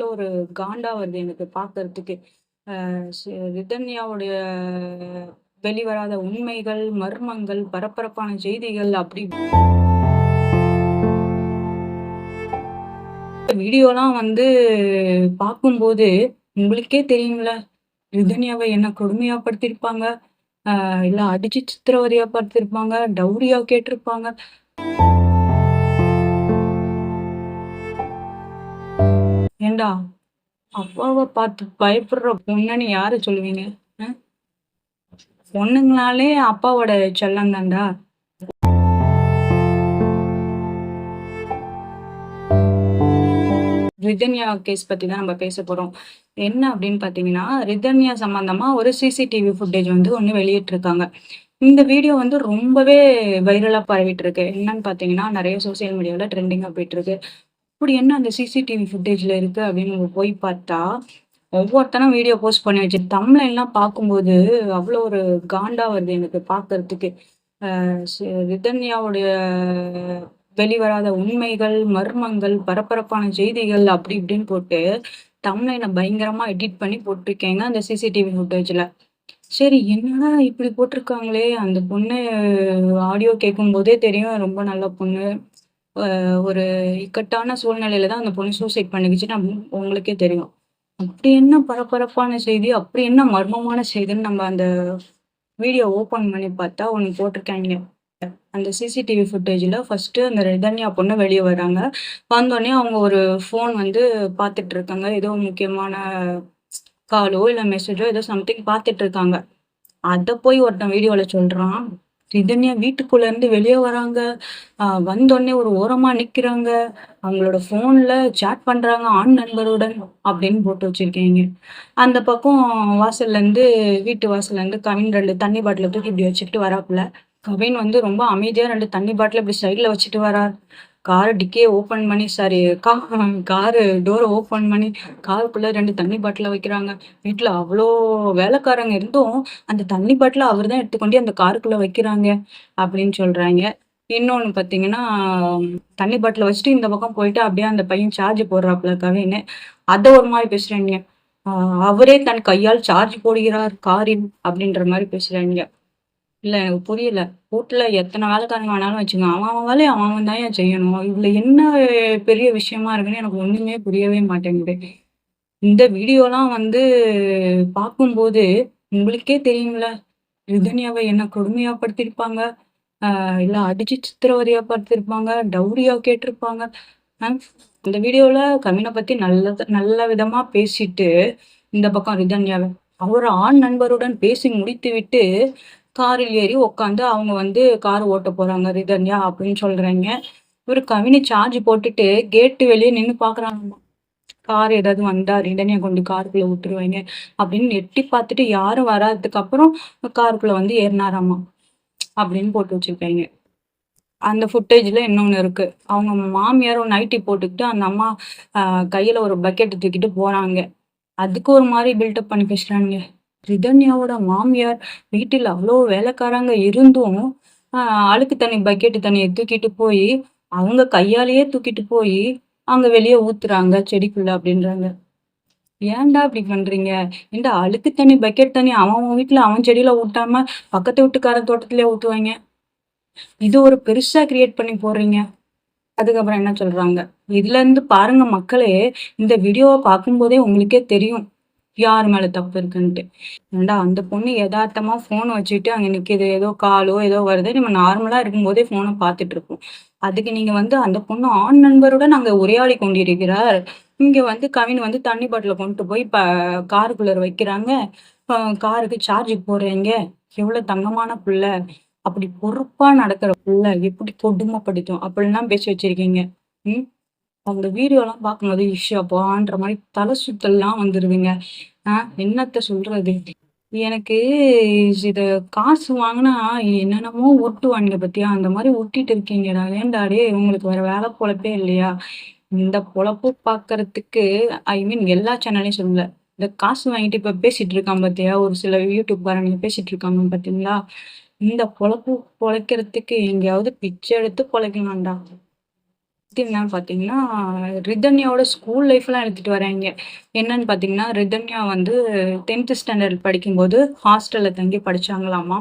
அவ்வளோ ஒரு காண்டா வருது எனக்கு பார்க்கறதுக்கு. ரிதன்யாவுடைய வெளிவராத உண்மைகள், மர்மங்கள், பரபரப்பான செய்திகள் அப்படி வீடியோலாம் வந்து பார்க்கும்போது, உங்களுக்கே தெரியும்ல, ரிதன்யாவை என்ன கொடுமையா படுத்திருப்பாங்க இல்லை இல்ல அடிச்சு சித்திரவதையா படுத்திருப்பாங்க டவுரியா கேட்டிருப்பாங்க. ஏண்டா அப்பாவ பார்த்து பயப்படுற பொண்ணுன்னு யாரு சொல்லுவீங்க? பொண்ணுங்களாலே அப்பாவோட செல்லம் தான்டா. ரிதன்யா கேஸ் பத்தி தான் நம்ம பேச போறோம். என்ன அப்படின்னு பாத்தீங்கன்னா ரிதன்யா சம்பந்தமா ஒரு சிசிடிவி ஃபுட்டேஜ் வந்து ஒண்ணு வெளியிட்டிருக்காங்க. இந்த வீடியோ வந்து ரொம்பவே வைரலா பரவிட்டு இருக்கு. என்னன்னு பார்த்தீங்கன்னா, நிறைய சோசியல் மீடியாவில் ட்ரெண்டிங்காக போயிட்டு இருக்கு அப்படி என்ன அந்த சிசிடிவி ஃபுட்டேஜில் இருக்குது அப்படின்னு நம்ம போய் பார்த்தா, ஒவ்வொருத்தனும் வீடியோ போஸ்ட் பண்ணி வச்சு தம்ப்லைன்லாம் பார்க்கும்போது, அவ்வளோ ஒரு காண்டா வருது எனக்கு பார்க்கறதுக்கு. ரிதன்யாவுடைய வெளிவராத உண்மைகள், மர்மங்கள், பரபரப்பான செய்திகள் அப்படி இப்படின்னு போட்டு, தம்ப்லைன பயங்கரமா எடிட் பண்ணி போட்டிருக்கேங்க அந்த சிசிடிவி ஃபுட்டேஜில் சரி என்னடா இப்படி போட்டிருக்காங்களே! அந்த பொண்ணு ஆடியோ கேட்கும் போதே தெரியும் ரொம்ப நல்ல பொண்ணு. ஒரு இக்கட்டான சூழ்நிலையில தான் அந்த பொண்ணு சூசைட் பண்ணிக்கிச்சுன்னு உங்களுக்கே தெரியும். அப்படி என்ன பரபரப்பான செய்தி, அப்படி என்ன மர்மமான செய்தின்னு நம்ம அந்த வீடியோ ஓப்பன் பண்ணி பார்த்தா ஒன்று போட்டிருக்காங்க அந்த சிசிடிவி ஃபுட்டேஜில் ஃபர்ஸ்ட்டு அந்த ரிதன்யா பொண்ணு வெளியே வராங்க. வந்தோடனே அவங்க ஒரு ஃபோன் வந்து பார்த்துட்டு இருக்காங்க. ஏதோ முக்கியமான காலோ, இல்லை மெசேஜோ ஏதோ சம்திங் பார்த்துட்டு இருக்காங்க. அதை போய் ஒருத்தன் வீடியோவில் சொல்கிறான் ரிதன்யா வீட்டுக்குள்ள இருந்து வெளியே வராங்க. வந்தோடனே ஒரு ஓரமா நிக்கிறாங்க. அவங்களோட போன்ல சேட் பண்றாங்க ஆண் நண்பருடன் அப்படின்னு போட்டு வச்சிருக்கீங்க. அந்த பக்கம் வாசல்ல இருந்து வீட்டு வாசல்ல இருந்து கவின் ரெண்டு தண்ணி பாட்டில தூக்கி இப்படி வச்சுக்கிட்டு வராப்புல. கவின் வந்து ரொம்ப அமைதியா ரெண்டு தண்ணி பாட்டில இப்படி சைட்ல வச்சுட்டு வரார். கார் டிக்கே ஓப்பன் பண்ணி சாரி கா காரு டோரை ஓப்பன் பண்ணி காருக்குள்ளே ரெண்டு தண்ணி பாட்டிலை வைக்கிறாங்க. வீட்டில் அவ்வளோ வேலைக்காரங்க இருந்தும், அந்த தண்ணி பாட்டிலை அவர் தான் எடுத்துக்கொண்டு அந்த காருக்குள்ளே வைக்கிறாங்க அப்படின்னு சொல்கிறாங்க இன்னொன்று பார்த்தீங்கன்னா, தண்ணி பாட்டில் வச்சுட்டு இந்த பக்கம் போயிட்டு அப்படியே அந்த பையன் சார்ஜ் போடுறாப்புல கவின்னு. அதை ஒரு மாதிரி பேசுறாய்ங்க. அவரே தன் கையால் சார்ஜ் போடுகிறார் காரில் அப்படின்ற மாதிரி பேசுறாய்ங்க. இல்ல எனக்கு புரியல. வீட்ல எத்தனை வேலைக்காரங்க வேணாலும் வச்சுங்க. அவன் அவன் வேலையை அவன் அவன் தான் செய்யணும். இதுல என்ன பெரிய விஷயமா இருக்குன்னு எனக்கு ஒண்ணுமே புரியவே மாட்டேங்குது. இந்த வீடியோலாம் வந்து பார்க்கும்போது, உங்களுக்கே தெரியும்ல, ரிதன்யாவை என்ன கொடுமையா படுத்திருப்பாங்க அ இல்ல அடிச்சு சித்திரவதையா படுத்திருப்பாங்க டவுரியா கேட்டிருப்பாங்க. இந்த வீடியோல கவினை பத்தி நல்ல நல்ல விதமா பேசிட்டு, இந்த பக்கம் ரிதன்யாவை அவர் ஆண் நண்பருடன் பேசி முடித்து விட்டு காரில் ஏறி உட்காந்து அவங்க வந்து கார் ஓட்டப் போறாங்க ரிதன்யா அப்படின்னு சொல்றாங்க ஒரு கவினி சார்ஜ் போட்டுட்டு கேட்டு வெளியே நின்று பாக்குறாங்கம்மா கார் ஏதாவது வந்தா ரிதன்யா கொண்டு காருக்குள்ள விட்டுருவாய்ங்க அப்படின்னு எட்டி பார்த்துட்டு யாரும் வராதுக்கு அப்புறம் காருக்குள்ள வந்து ஏறினாராமா அப்படின்னு போட்டு வச்சிருக்காங்க அந்த ஃபுட்டேஜில் இன்னொன்று இருக்கு. அவங்க மாமியாரும் நைட்டி போட்டுக்கிட்டு அந்த அம்மா கையில் கையில ஒரு பக்கெட் தூக்கிட்டு போறாங்க. அதுக்கு ஒரு மாதிரி பில்டப் பண்ணி பேசுறானுங்க. ரிதன்யாவோட மாமியார் வீட்டில் அவ்வளோ வேலைக்காரங்க இருந்தும், அழுக்கு தண்ணி பக்கெட்டு தண்ணியை தூக்கிட்டு போய் அவங்க கையாலேயே தூக்கிட்டு போய் அவங்க வெளியே ஊத்துறாங்க செடிக்குள்ள அப்படின்றாங்க. ஏன்டா இப்படி பண்றீங்க? இந்த அழுக்கு தண்ணி பக்கெட் தண்ணி அவன் அவன் வீட்ல அவன் செடியில ஊட்டாம பக்கத்து வீட்டுக்காரன் தோட்டத்திலேயே ஊத்துவாங்க இது ஒரு பெருசா கிரியேட் பண்ணி போடுறீங்க. அதுக்கப்புறம் என்ன சொல்றாங்க? இதுலருந்து பாருங்க மக்களே, இந்த வீடியோவை பார்க்கும்போதே உங்களுக்கே தெரியும். யார் மேல தப்பு இருக்குன்ட்டு. ஏண்டா அந்த பொண்ணு எதார்த்தமா ஃபோன் வச்சுட்டு அங்க நிக்கிது ஏதோ காலோ ஏதோ வருது. நம்ம நார்மலா இருக்கும்போதே போனை பார்த்துட்டு இருக்கோம். அதுக்கு நீங்க வந்து அந்த பொண்ணு ஆண் நண்பருடன் அங்க உரையாடி கொண்டிருக்கிறார். இங்க வந்து கவின் வந்து தண்ணி பாட்டில கொண்டு போய் ப காருக்குள்ள வைக்கிறாங்க. காருக்கு சார்ஜ் போடுறீங்க. எவ்வளவு தங்கமான புள்ள. அப்படி பொறுப்பா நடக்கிற புள்ள எப்படி கொடுமைப்படுத்தும் அப்படிலாம் பேசி வச்சிருக்கீங்க. ம். அந்த வீடியோலாம் பார்க்கும்போது, இஷ்யாப்பான்ற மாதிரி தலை சுத்தல்லாம் வந்துருதுங்க. என்னத்த சொல்றது? எனக்கு இதை காசு வாங்குனா என்னென்னமோ ஒட்டுவானுங்க பாத்தியா? அந்த மாதிரி ஒட்டிட்டு இருக்கீங்கடா. ஏண்டாடே உங்களுக்கு வேற வேலை பொழப்பே இல்லையா? இந்த பொழப்பு பார்க்கறதுக்கு ஐ மீன் எல்லா சேனலையும் சொல்லல. இந்த காசு வாங்கிட்டு இப்ப பேசிட்டு இருக்கான் பாத்தியா? ஒரு சில யூடியூப்காரனுங்க பேசிட்டு இருக்காங்க பார்த்தீங்களா? இந்த பொழப்பு பொழைக்கிறதுக்கு எங்கேயாவது பிச்சை எடுத்து பொழைக்கலாம்டா. இது பார்த்தீங்கன்னா, ரிதன்யாவோட ஸ்கூல் லைஃப்லாம் எடுத்துட்டு வராங்க என்னன்னு பார்த்தீங்கன்னா, ரிதன்யா வந்து 10த் ஸ்டாண்டர்ட் படிக்கும்போது ஹாஸ்டலில் தங்கி படித்தாங்களாமா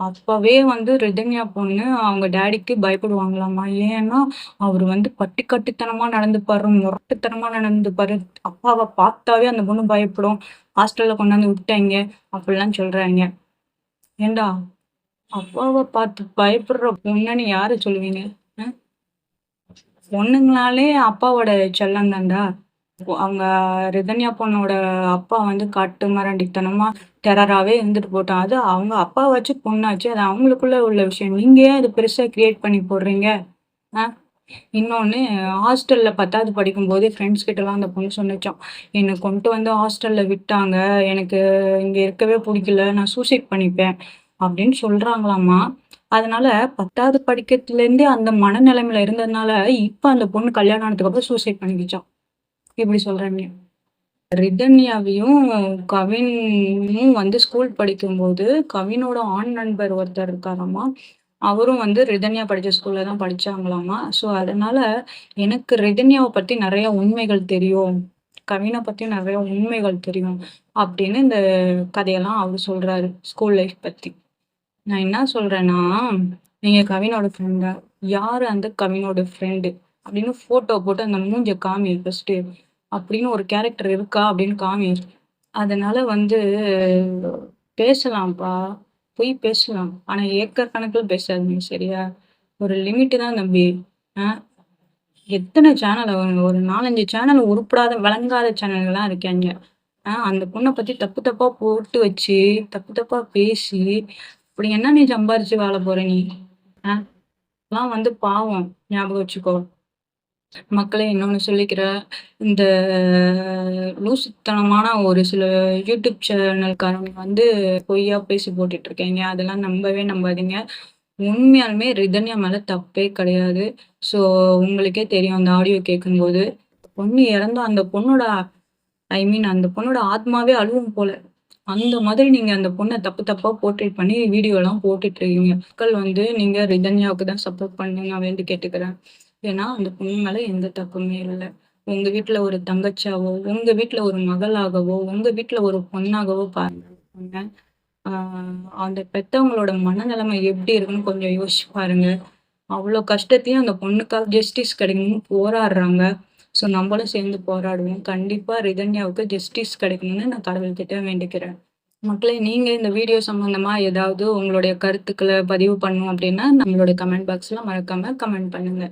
அப்போவே வந்து ரிதன்யா பொண்ணு அவங்க டேடிக்கு பயப்படுவாங்களாமா. ஏன்னா, அவர் வந்து பட்டிக்காட்டுத்தனமா நடந்துப்பாரு, நடந்து நடந்துப்பாரு. அப்பாவை பார்த்தாவே அந்த பொண்ணு பயப்படும். ஹாஸ்டலில் கொண்டாந்து விட்டாய்ங்க. அப்படிலாம் சொல்கிறாங்க ஏண்டா அப்பாவை பார்த்து பயப்படுற பொண்ணுன்னு யாரை சொல்லுவீங்க? பொண்ணுங்களாலே அப்பாவோட செல்லம் தான்டா. அவங்க ரிதன்யா பொண்ணோட அப்பா வந்து காட்டு மிராண்டித்தனமா, டெரராவே இருந்துட்டு போட்டான் அது அவங்க அப்பாவாச்சு, பொண்ணாச்சு. அது அவங்களுக்குள்ள உள்ள விஷயம். நீங்க ஏன் இத பெருசா கிரியேட் பண்ணி போடுறீங்க? இன்னொன்று இன்னொன்னு ஹாஸ்டல்ல 10வது படிக்கும்போது ஃப்ரெண்ட்ஸ் கிட்டலாம் அந்த பொண்ணு சொன்னுச்சாம். "என்ன கொண்டு வந்து ஹாஸ்டல்ல விட்டாங்க. எனக்கு இங்க இருக்கவே புடிக்கல. நான் சூசைட் பண்ணிப்பேன்." அப்படின்னு சொல்றாங்களாமா. அதனால 10வது படிக்கிறதுலேருந்தே அந்த மனநிலைமையில இருந்ததுனால, இப்போ அந்த பொண்ணு கல்யாணம் ஆனதுக்கு அப்புறம் சூசைட் பண்ணிக்கிச்சான் இப்படி சொல்றாய்ங்க. ரிதன்யாவையும், கவினும் வந்து ஸ்கூல் படிக்கும்போது, கவினோட ஆண் நண்பர் ஒருத்தர் இருக்காராமா. அவரும் வந்து ரிதன்யா படித்த ஸ்கூல்ல தான் படித்தாங்களாமா ஸோ, அதனால எனக்கு ரிதன்யாவை பத்தி நிறையா உண்மைகள் தெரியும். கவினை பற்றியும் நிறையா உண்மைகள் தெரியும். அப்படின்னு இந்த கதையெல்லாம் அவர் சொல்றாரு. ஸ்கூல் லைஃப் பத்தி. நான் என்ன சொல்றேன்னா, நீங்க கவினோட ஃப்ரெண்டா? யாரு அந்த கவினோட ஃப்ரெண்டு? அப்படின்னு ஃபோட்டோ போட்டு அந்த மூஞ்ச காமி ஃபர்ஸ்ட்டு. அப்படின்னு ஒரு கேரக்டர் இருக்கா? அப்படின்னு காமி. அதனால வந்து பேசலாம்ப்பா. போய் பேசலாம். ஆனா ஏக்கர் கணக்குல பேசாதீங்க. சரியா? ஒரு லிமிட்டு தான் தம்பி. ஆ எத்தன சேனல் ஒரு 4, 5 சேனல் உருப்படாத, விளங்காத சேனல்கள்லாம் இருக்காய்ங்க. ஆ அந்த பொண்ண பத்தி தப்பு தப்பா போட்டு வச்சு, தப்பு தப்பா பேசி, அப்படி என்ன நீ சம்பாரிச்சு வாழ போற நீ? எல்லாம் வந்து பாவம். ஞாபகம் வச்சுக்கோ. மக்களே இன்னொன்று சொல்லிக்கிற இந்த லூசுத்தனமான ஒரு சில யூடியூப் சேனல்காரங்க வந்து பொய்யா பேசி போட்டுட்டு இருக்கீங்க அதெல்லாம் நம்பவே நம்பாதீங்க. உண்மையாலுமே ரிதன்யா மேல தப்பே கிடையாது. ஸோ, உங்களுக்கே தெரியும் அந்த ஆடியோ கேட்கும்போது. பொண்ணு இறந்தா அந்த பொண்ணோட ஐ மீன் அந்த பொண்ணோட ஆத்மாவே அழுவும் போல. அந்த மாதிரி நீங்க அந்த பொண்ணை தப்பு தப்பா போர்ட்ரேட் பண்ணி வீடியோலாம் போட்டுட்டு இருக்கீங்க. மக்கள் வந்து நீங்க ரிதன்யாவுக்கு தான் சப்போர்ட் பண்ணுங்க நான் வேண்டி கேட்டுக்கிறேன். ஏன்னா, அந்த பொண்ணு மேல எந்த தப்புமே இல்லை உங்க வீட்டுல ஒரு தங்கச்சியாவோ, உங்க வீட்டுல ஒரு மகளாகவோ, உங்க வீட்டுல ஒரு பொண்ணாகவோ பாருங்க. அந்த பெத்தவங்களோட மனநிலைமை எப்படி இருக்குன்னு கொஞ்சம் யோசிச்சு பாருங்க. அவ்வளோ கஷ்டத்தையும் அந்த பொண்ணுக்காக ஜஸ்டிஸ் கிடைக்கணும்னு போராடுறாங்க. ஸோ, நம்மளும் சேர்ந்து போராடுவோம். கண்டிப்பா ரிதன்யாவுக்கு ஜஸ்டிஸ் கிடைக்கணும்னு நான் கடவுள்கிட்ட வேண்டிக்கிறேன். மக்களே நீங்க இந்த வீடியோ சம்மந்தமாக ஏதாவது உங்களுடைய கருத்துக்களை பதிவு பண்ணணும் அப்படின்னா, நம்மளோட கமெண்ட் பாக்ஸ்ல மறக்காம கமெண்ட் பண்ணுங்க.